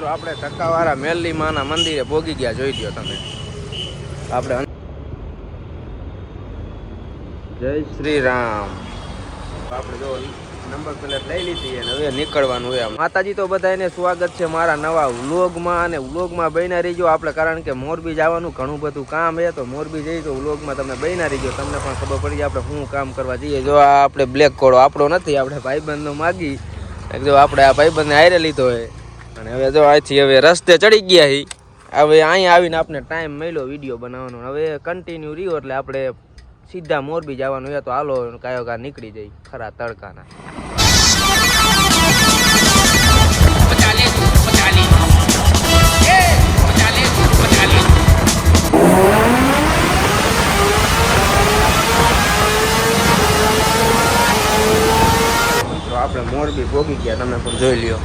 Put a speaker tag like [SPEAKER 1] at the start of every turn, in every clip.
[SPEAKER 1] મિત્રો, આપણે ટકાવાળા મેલની માના મંદિરે ભોગી ગયા. જોઈ લ્યો તમે. આપણે જય શ્રી રામ આપણે જો નંબર પ્લેટ લઈ લીધી અને હવે નીકળવાનું હોય માતાજી તો બધાને સ્વાગત છે મારા નવા વ્લોગમાં અને વ્લોગમાં બન્યા રહીજો આપણે, કારણ કે મોરબી જવાનું ઘણું બધું કામ છે. તો મોરબી જઈએ તો વ્લોગમાં તમે બન્યા રહીજો. તમને પણ ખબર પડી આપણે શું કામ કરવા જઈએ. જો આ આપણે બ્લેક કોડો આપણો નથી, આપણે ભાઈબંધનો માગી. જો આપણે આ ભાઈબંધને હારે લીધો હોય. અને હવે જો અહીંથી હવે રસ્તે ચડી ગયા હી. હવે અહીંયા આવીને આપણે ટાઈમ મળ્યો વીડિયો બનાવવાનો. હવે કન્ટિન્યુ રહ્યો એટલે આપણે સીધા મોરબી જવાનું. હોય તો હાલો કાયો કા નીકળી જાય ખરા તડકાના. આપણે મોરબી ભોગી ગયા. તમે પણ જોઈ લ્યો.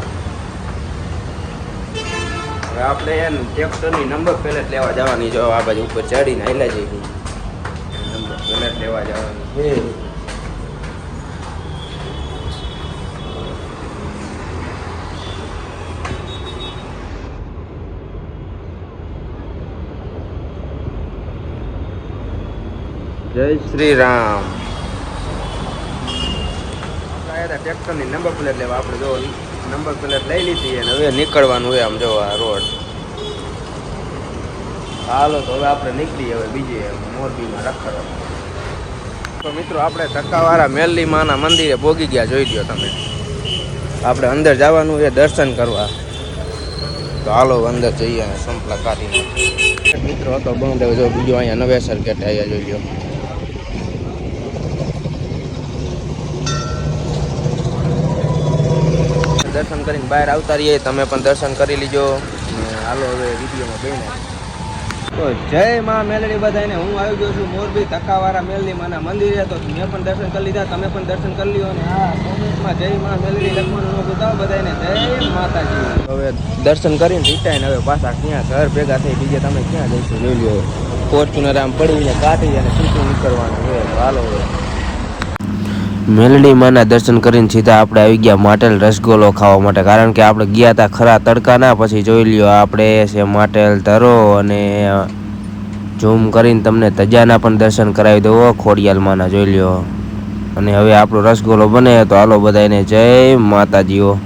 [SPEAKER 1] હવે આપણે એમ ટ્રેક્ટરની નંબર પ્લેટ લેવા જવાની જો આ બાજુ ઉપર ચડીને હેલા જઈ નંબર પ્લેટ લેવા જવાની. છે જય શ્રી રામ. ટ્રેક્ટરની નંબર પ્લેટ લેવા આપણે જો નંબર પ્લેટ લઈ લીધી અને હવે નીકળવાનું હોય આમ જો રોડ. હાલો તો હવે આપણે નીકળીએ હવે બીજે મોરબીમાં રખડવા. તો મિત્રો આપણે ટકાવાળા મેલની માના મંદિરે ભોગી ગયા, જોઈ લ્યો તમે. આપણે અંદર જવાનું છે દર્શન કરવા. તો હાલો અંદર જઈએ અને સંપલા કાઢીને મિત્રો, હતો બંધ જો બીજો અહીંયા નવેસર ગેટ અહીંયા જોઈ લ્યો. દર્શન કરીને બહાર આવતા રહીએ. તમે પણ દર્શન કરી લીજો. હાલો હવે વિડીયોમાં બને તો જય માં મેલડી બધાને હું આવી ગયો છું મોરબી તકાવાળા મેલડી માના મંદિરે. તો મેં પણ દર્શન કરી લીધા. તમે પણ દર્શન કરી લ્યો અને આ કોમેન્ટમાં જય માં મેલડી લખવાનું બતાવો બધાને જય માતાજી. હવે દર્શન કરીને રીટાઈને હવે પાછા ક્યાં ઘર ભેગા થઈ બીજે તમે ક્યાં જઈશું? જોઈ લ્યો. ફોર્ચ્યુનર આમ પડીને કાઢી અને સીધું નીકળવાનું હોય હાલો હવે. મેલડી માના દર્શન કરીને સીધા આપણે આવી ગયા માટેલ રસગોલો ખાવા માટે. કારણ કે આપણે ગયા હતા ખરા તડકાના, પછી જોઈ લ્યો આપણે છે માટેલ ધરો અને ઝૂમ કરીને તમને તજાના પણ દર્શન કરાવી દો ખોડિયાલમાંના, જોઈ લ્યો. અને હવે આપણો રસગોલો બને તો હાલો બધાને જય માતાજીઓ.